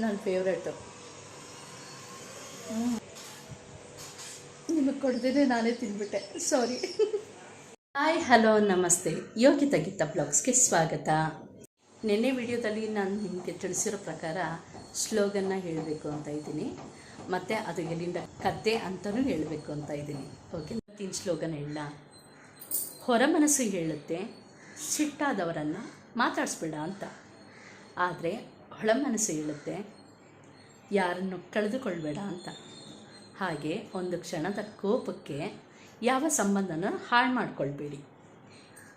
ನನ್ನ ಫೇವ್ರೇಟು ನಿಮಗೆ ಕೊಡ್ದೇನೆ ನಾನೇ ತಿಂದ್ಬಿಟ್ಟೆ ಸಾರಿ ಹಾಯ್ ಹಲೋ ನಮಸ್ತೆ. ಯೋಗಿತ ಗೀತಾ ಬ್ಲಾಗ್ಸ್ಗೆ ಸ್ವಾಗತ. ನಿನ್ನೆ ವಿಡಿಯೋದಲ್ಲಿ ನಾನು ನಿಮಗೆ ತಿಳಿಸಿರೋ ಪ್ರಕಾರ ಸ್ಲೋಗನ್ನ ಹೇಳಬೇಕು ಅಂತ ಇದ್ದೀನಿ. ಮತ್ತು ಅದು ಎಲ್ಲಿಂದ ಕದ್ದೆ ಅಂತಲೂ ಹೇಳಬೇಕು ಅಂತ ಇದ್ದೀನಿ. ಓಕೆ ಮತ್ತಿನ ಸ್ಲೋಗನ್ ಹೇಳ ಹೊರ ಮನಸ್ಸು ಹೇಳುತ್ತೆ, ಸಿಟ್ಟಾದವರನ್ನು ಮಾತಾಡಿಸ್ಬೇಡ ಅಂತ. ಆದರೆ ಒಳ ಮನಸ್ಸು ಹೇಳುತ್ತೆ ಯಾರನ್ನು ಕಳೆದುಕೊಳ್ಬೇಡ ಅಂತ. ಹಾಗೆ ಒಂದು ಕ್ಷಣದ ಕೋಪಕ್ಕೆ ಯಾವ ಸಂಬಂಧನೂ ಹಾಳು ಮಾಡ್ಕೊಳ್ಬೇಡಿ.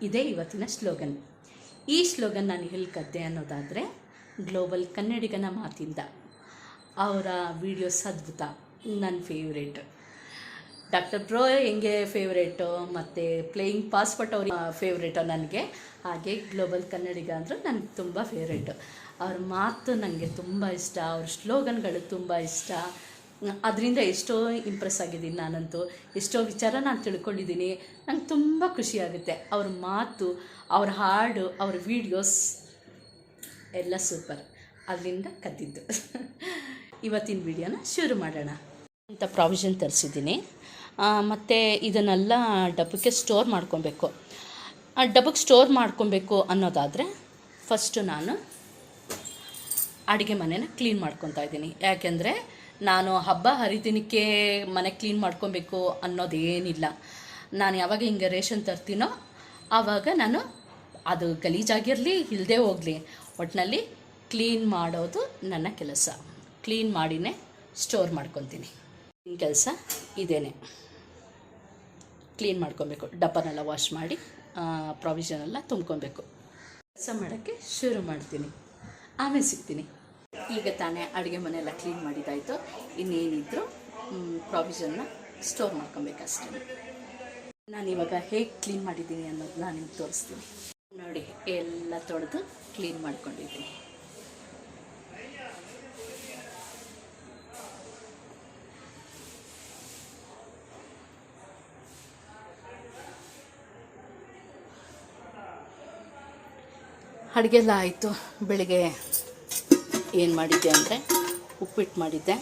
ಇದೇ ಇವತ್ತಿನ ಸ್ಲೋಗನ್ ಈ ಸ್ಲೋಗನ್ ನಾನು ಹೇಳ್ಕದ್ದೆ ಅನ್ನೋದಾದರೆ ಗ್ಲೋಬಲ್ ಕನ್ನಡಿಗನ ಮಾತಿಂದ. ಅವರ ವಿಡಿಯೋಸ್ ಅದ್ಭುತ ನನ್ನ ಫೇವ್ರೇಟ್. ಡಾಕ್ಟರ್ ಪ್ರೋ ಹೆಂಗೆ ಫೇವ್ರೇಟು, ಮತ್ತು ಪ್ಲೇಯಿಂಗ್ ಪಾಸ್ಪೋರ್ಟ್ ಅವ್ರ ಫೇವ್ರೇಟು ನನಗೆ. ಹಾಗೆ ಗ್ಲೋಬಲ್ ಕನ್ನಡಿಗ ಅಂದರೆ ನನಗೆ ತುಂಬ ಫೇವ್ರೇಟು. ಅವ್ರ ಮಾತು ನನಗೆ ತುಂಬ ಇಷ್ಟ, ಅವ್ರ ಸ್ಲೋಗನ್ಗಳು ತುಂಬ ಇಷ್ಟ. ಅದರಿಂದ ಎಷ್ಟೋ ಇಂಪ್ರೆಸ್ ಆಗಿದ್ದೀನಿ ನಾನಂತೂ. ಎಷ್ಟೋ ವಿಚಾರ ನಾನು ತಿಳ್ಕೊಂಡಿದ್ದೀನಿ, ನಂಗೆ ತುಂಬ ಖುಷಿಯಾಗುತ್ತೆ ಅವ್ರ ಮಾತು, ಅವ್ರ ಹಾಡು, ಅವ್ರ ವೀಡಿಯೋಸ್ ಎಲ್ಲ ಸೂಪರ್ ಅದರಿಂದ ಕದ್ದಿದ್ದು. ಇವತ್ತಿನ ವಿಡಿಯೋನ ಶುರು ಮಾಡೋಣ. ಅಂತ ಪ್ರಾವಿಷನ್ ತರಿಸಿದ್ದೀನಿ. ಮತ್ತು ಇದನ್ನೆಲ್ಲ ಡಬ್ಬಕ್ಕೆ ಸ್ಟೋರ್ ಮಾಡ್ಕೊಬೇಕು. ಆ, ಡಬ್ಬಕ್ಕೆ ಸ್ಟೋರ್ ಮಾಡ್ಕೊಬೇಕು ಅನ್ನೋದಾದರೆ ಫಸ್ಟು ನಾನು ಅಡುಗೆ ಮನೆನ ಕ್ಲೀನ್ ಮಾಡ್ಕೊತಾ ಇದ್ದೀನಿ. ಯಾಕೆಂದರೆ ನಾನು ಹಬ್ಬ ಹರಿದಿನಕ್ಕೆ ಮನೆ ಕ್ಲೀನ್ ಮಾಡ್ಕೊಬೇಕು ಅನ್ನೋದೇನಿಲ್ಲ. ನಾನು ಯಾವಾಗ ಹಿಂಗೆ ರೇಷನ್ ತರ್ತೀನೋ ಆವಾಗ ನಾನು ಅದು ಗಲೀಜಾಗಿರಲಿ ಇಲ್ಲದೆ ಹೋಗಲಿ ಒಟ್ಟಿನಲ್ಲಿ ಕ್ಲೀನ್ ಮಾಡೋದು ನನ್ನ ಕೆಲಸ. ಕ್ಲೀನ್ ಮಾಡಿನೇ ಸ್ಟೋರ್ ಮಾಡ್ಕೊತೀನಿ ಕೆಲಸ ಇದೇನೆ. ಕ್ಲೀನ್ ಮಾಡ್ಕೊಬೇಕು ಡಬ್ಬನೆಲ್ಲ ವಾಶ್ ಮಾಡಿ ಪ್ರಾವಿಷನ್ ಎಲ್ಲ ತುಂಬ್ಕೊಬೇಕು ಕೆಲಸ ಮಾಡೋಕ್ಕೆ ಶುರು ಮಾಡ್ತೀನಿ. ಆಮೇಲೆ ಸಿಗ್ತೀನಿ. ಈಗ ತಾನೇ ಅಡುಗೆ ಮನೆಯೆಲ್ಲ ಕ್ಲೀನ್ ಮಾಡಿದ್ದಾಯಿತು ಇನ್ನೇನಿದ್ರು ಪ್ರಾವಿಷನ್ನ ಸ್ಟೋರ್ ಮಾಡ್ಕೊಬೇಕಷ್ಟೇ. ನಾನು ಇವಾಗ ಹೇಗೆ ಕ್ಲೀನ್ ಮಾಡಿದ್ದೀನಿ ಅನ್ನೋದನ್ನ ನಿಮ್ಗೆ ತೋರಿಸ್ತೀನಿ. ನೋಡಿ, ಎಲ್ಲ ತೊಳೆದು ಕ್ಲೀನ್ ಮಾಡ್ಕೊಂಡಿದ್ದೀನಿ. ಅಡುಗೆ ಎಲ್ಲ ಆಯಿತು. ಬೆಳಿಗ್ಗೆ ಏನು ಮಾಡಿದ್ದೆ ಅಂದರೆ ಉಪ್ಪಿಟ್ಟು ಮಾಡಿದ್ದೆ.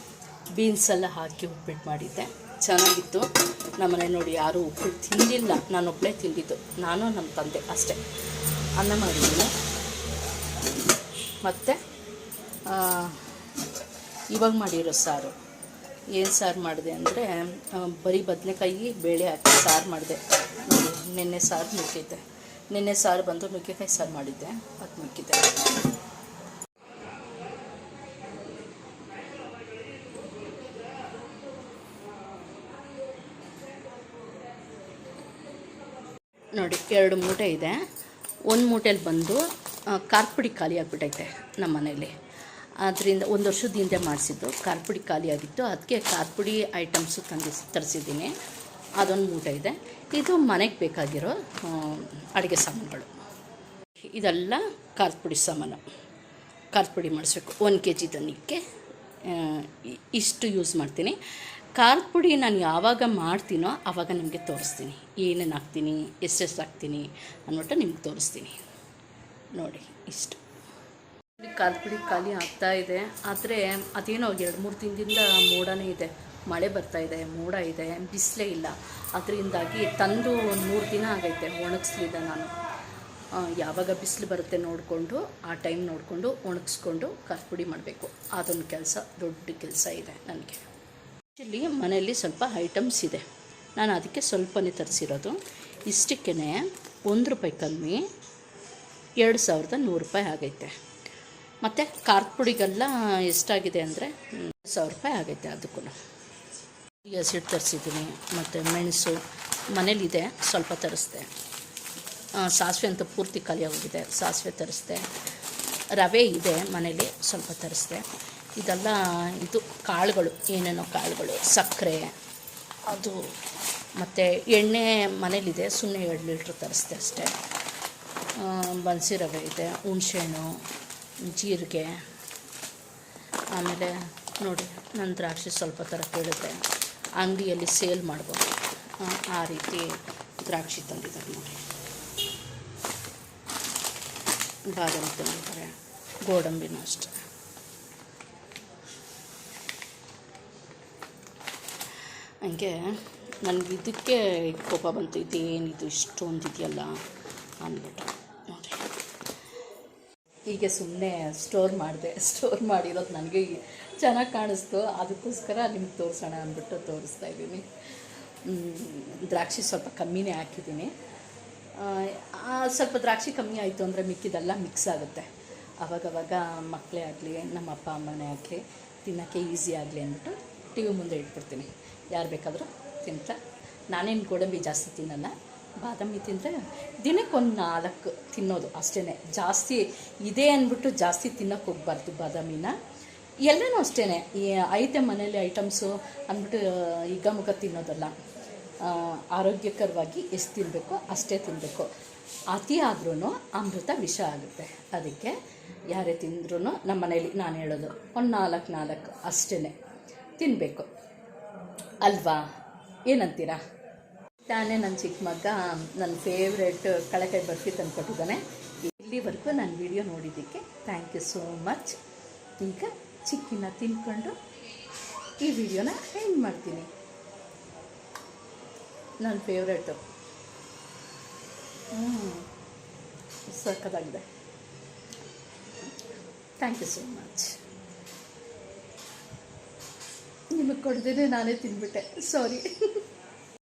ಬೀನ್ಸ್ ಎಲ್ಲ ಹಾಕಿ ಉಪ್ಪಿಟ್ಟು ಮಾಡಿದ್ದೆ. ಚೆನ್ನಾಗಿತ್ತು. ನಮ್ಮನೆ ನೋಡಿ ಯಾರೂ ಉಪ್ಪಿಟ್ಟು ತಿಂದಿಲ್ಲ. ನಾನು ಒಬ್ಬಳೇ ತಿಂದಿದ್ದು. ನಾನು ನಮ್ಮ ತಂದೆ ಅಷ್ಟೇ. ಅನ್ನ ಮಾಡಿದ್ದೀನಿ. ಮತ್ತು ಇವಾಗ ಮಾಡಿರೋ ಸಾರು. ಏನು ಸಾರು ಮಾಡಿದೆ ಅಂದರೆ ಬರೀ ಬದನೆಕಾಯಿ ಬೇಳೆ ಹಾಕಿ ಸಾರು ಮಾಡಿದೆ. ನಿನ್ನೆ ಸಾರು ನುಗ್ಗಿದ್ದೆ. ನಿನ್ನೆ ಸಾರು ಬಂದು ನುಗ್ಗೆಕಾಯಿ ಸಾರು ಮಾಡಿದ್ದೆ. ಅದು ನುಗ್ಗಿದ್ದೆ. ನೋಡಿ, ಎರಡು ಮೂಟೆ ಇದೆ. ಒಂದು ಮೂಟೆಲಿ ಬಂದು ಕಾರ್ಪುಡಿ ಖಾಲಿ ಆಗಿಬಿಟ್ಟೈತೆ ನಮ್ಮ ಮನೇಲಿ. ಅದರಿಂದ ಒಂದು ವರ್ಷದ ಹಿಂದೆ ಮಾಡಿಸಿದ್ದು. ಕಾರ್ಪುಡಿ ಖಾಲಿ ಆಗಿತ್ತು. ಅದಕ್ಕೆ ಕಾರ್ಪುಡಿ ಐಟಮ್ಸು ತಂದು ತರಿಸಿದ್ದೀನಿ. ಅದೊಂದು ಮೂಟೆ ಇದೆ. ಇದು ಮನೆಗೆ ಬೇಕಾಗಿರೋ ಅಡುಗೆ ಸಾಮಾನುಗಳು. ಇದೆಲ್ಲ ಕಾರ್ಪುಡಿ ಸಾಮಾನು. ಕಾರ್ಪುಡಿ ಮಾಡಿಸ್ಬೇಕು. ಒಂದು ಕೆ ಜಿ ಇಷ್ಟು ಯೂಸ್ ಮಾಡ್ತೀನಿ. ಖಾರದ ಪುಡಿ ನಾನು ಯಾವಾಗ ಮಾಡ್ತೀನೋ ಆವಾಗ ನಿಮಗೆ ತೋರಿಸ್ತೀನಿ. ಏನೇನು ಹಾಕ್ತೀನಿ, ಎಷ್ಟೆಷ್ಟು ಹಾಕ್ತೀನಿ ಅಂದ್ಬಿಟ್ಟು ನಿಮ್ಗೆ ತೋರಿಸ್ತೀನಿ. ನೋಡಿ, ಇಷ್ಟು. ಖಾರದ ಪುಡಿ ಖಾಲಿ ಆಗ್ತಾ ಇದೆ. ಆದರೆ ಅದೇನೋ ಎರಡು ಮೂರು ದಿನದಿಂದ ಮೋಡನೇ ಇದೆ. ಮಳೆ ಬರ್ತಾ ಇದೆ, ಮೋಡ ಇದೆ, ಬಿಸಿಲೇ ಇಲ್ಲ. ಅದರಿಂದಾಗಿ ತಂದು ಒಂದು ಮೂರು ದಿನ ಆಗೈತೆ ಒಣಗಿಸ್ಲಿದ್ದೆ ನಾನು. ಯಾವಾಗ ಬಿಸಿಲು ಬರುತ್ತೆ ನೋಡಿಕೊಂಡು, ಆ ಟೈಮ್ ನೋಡಿಕೊಂಡು ಒಣಗಿಸ್ಕೊಂಡು ಖಾರದ ಪುಡಿ ಮಾಡಬೇಕು. ಅದೊಂದು ಕೆಲಸ, ದೊಡ್ಡ ಕೆಲಸ ಇದೆ ನನಗೆ. ಆ್ಯಕ್ಚುಲಿ ಮನೆಯಲ್ಲಿ ಸ್ವಲ್ಪ ಐಟಮ್ಸ್ ಇದೆ. ನಾನು ಅದಕ್ಕೆ ಸ್ವಲ್ಪನೇ ತರಿಸಿರೋದು. ಇಷ್ಟಕ್ಕೇ ಒಂದು ರೂಪಾಯಿ ಕಮ್ಮಿ, ಎರಡು ಸಾವಿರದ ನೂರು ರೂಪಾಯಿ ಆಗೈತೆ. ಮತ್ತು ಖಾರದ ಪುಡಿಗೆಲ್ಲ ಎಷ್ಟಾಗಿದೆ ಅಂದರೆ ಸಾವಿರ ರೂಪಾಯಿ ಆಗೈತೆ ಅದಕ್ಕೂ ಹಸಿಟ್ಟು ತರಿಸಿದ್ದೀನಿ, ಮತ್ತು ಮೆಣಸು ಮನೇಲಿದೆ, ಸ್ವಲ್ಪ ತರಿಸ್ದೆ. ಸಾಸಿವೆ ಅಂತ ಪೂರ್ತಿ ಖಾಲಿ ಹೋಗಿದೆ ಸಾಸಿವೆ ತರಿಸ್ದೆ. ರವೆ ಇದೆ ಮನೇಲಿ, ಸ್ವಲ್ಪ ತರಿಸ್ದೆ. ಇದೆಲ್ಲ ಇದು ಕಾಳುಗಳು, ಏನೇನೋ ಕಾಳುಗಳು, ಸಕ್ಕರೆ, ಅದು ಮತ್ತು ಎಣ್ಣೆ ಮನೇಲಿದೆ ಸುಮ್ಮನೆ ಎರಡು ಲೀಟ್ರ್ ತರಿಸ್ದೆ ಅಷ್ಟೇ. ಬನ್ಸಿ ರವೆ ಇದೆ, ಹುಣಸೆಹಣ್ಣು, ಜೀರಿಗೆ. ಆಮೇಲೆ ನೋಡಿ, ನನ್ನ ದ್ರಾಕ್ಷಿ ಸ್ವಲ್ಪ ಥರ ಕೇಳಿದ್ರೆ ಅಂಗಡಿಯಲ್ಲಿ ಸೇಲ್ ಮಾಡ್ಬೋದು. ಆ ರೀತಿ ದ್ರಾಕ್ಷಿ ತಂದಿದ್ದಾರೆ ನೋಡಿ. ಬಾದಾಮಿ ತಂದಿದ್ದಾರೆ, ಗೋಡಂಬಿನೂ ಅಷ್ಟೆ. ಹಂಗೆ ನನಗೆ ಇದಕ್ಕೆ ಕೋಪ ಬಂತು ಇದೇನಿದು ಇಷ್ಟೊಂದು ಇದೆಯಲ್ಲ ಅಂದ್ಬಿಟ್ಟು. ನೋಡಿ. ಹೀಗೆ ಸುಮ್ಮನೆ ಸ್ಟೋರ್ ಮಾಡಿದೆ. ಸ್ಟೋರ್ ಮಾಡಿರೋದು ನನಗೆ ಚೆನ್ನಾಗಿ ಕಾಣಿಸ್ತು. ಅದಕ್ಕೋಸ್ಕರ ನಿಮ್ಗೆ ತೋರಿಸೋಣ ಅಂದ್ಬಿಟ್ಟು ತೋರಿಸ್ತಾ ಇದ್ದೀನಿ. ದ್ರಾಕ್ಷಿ ಸ್ವಲ್ಪ ಕಮ್ಮಿನೇ ಹಾಕಿದ್ದೀನಿ. ಸ್ವಲ್ಪ ದ್ರಾಕ್ಷಿ ಕಮ್ಮಿ ಆಯಿತು ಅಂದರೆ ಮಿಕ್ಕಿದೆಲ್ಲ ಮಿಕ್ಸ್ ಆಗುತ್ತೆ. ಅವಾಗವಾಗ ಮಕ್ಕಳೇ ಆಗಲಿ, ನಮ್ಮ ಅಪ್ಪ, ಅಮ್ಮನೇ ಆಗಲಿ, ತಿನ್ನೋಕ್ಕೆ ಈಸಿ ಆಗಲಿ ಅಂದ್ಬಿಟ್ಟು ಟಿ ವಿ ಮುಂದೆ ಇಟ್ಬಿಡ್ತೀನಿ. ಯಾರು ಬೇಕಾದರೂ ತಿಂತ ನಾನೇನು ಗೋಡಂಬಿ ಜಾಸ್ತಿ ತಿನ್ನಲ್ಲ. ಬಾದಾಮಿ ತಿಂದರೆ ದಿನಕ್ಕೊಂದು ನಾಲ್ಕು ತಿನ್ನೋದು ಅಷ್ಟೇ ಜಾಸ್ತಿ ಇದೆ ಅಂದ್ಬಿಟ್ಟು ಜಾಸ್ತಿ ತಿನ್ನೋಕೆ ಹೋಗ್ಬಾರ್ದು ಬಾದಾಮಿನ. ಎಲ್ಲನೂ ಅಷ್ಟೇ ಈ ಐತೆ ಮನೇಲಿ ಐಟಮ್ಸು ಅಂದ್ಬಿಟ್ಟು ಈಗ ಮುಖ ತಿನ್ನೋದಲ್ಲ. ಆರೋಗ್ಯಕರವಾಗಿ ಎಷ್ಟು ತಿನ್ನಬೇಕು ಅಷ್ಟೇ ತಿನ್ನಬೇಕು ಅತಿ ಆದ್ರೂ ಅಮೃತ ವಿಷ ಆಗುತ್ತೆ. ಅದಕ್ಕೆ ಯಾರೇ ತಿಂದ್ರೂ ನಮ್ಮ ಮನೇಲಿ ನಾನು ಹೇಳೋದು, ಒಂದು ನಾಲ್ಕು ನಾಲ್ಕು ಅಷ್ಟೇ ತಿನ್ನಬೇಕು ಅಲ್ವಾ? ಏನಂತೀರಾ? ತಾನೇ ನನ್ನ ಚಿಕ್ಕ ಮಗ ನನ್ನ ಫೇವ್ರೆಟ್ ಕಳಕೆ ಬರ್ಫಿ ತಂದುಕೊಟ್ಟಿದ್ದಾನೆ ಇಲ್ಲಿವರೆಗೂ ನನ್ನ ವಿಡಿಯೋ ನೋಡಿದ್ದಕ್ಕೆ ಥ್ಯಾಂಕ್ ಯು ಸೋ ಮಚ್ ಈಗ ಚಿಕ್ಕಿನ ತಿನ್ಕೊಂಡು ಈ ವಿಡಿಯೋನ ಎಂಡ್ ಮಾಡ್ತೀನಿ. ನನ್ನ ಫೇವ್ರೇಟು ಹ್ಞೂ ಸಕ್ಕದಾಗಿದೆ ಥ್ಯಾಂಕ್ ಯು ಸೋ ಮಚ್ ನಿಮಗೆ ಕೊಡ್ದೇನೆ ನಾನೇ ತಿಂದ್ಬಿಟ್ಟೆ ಸಾರಿ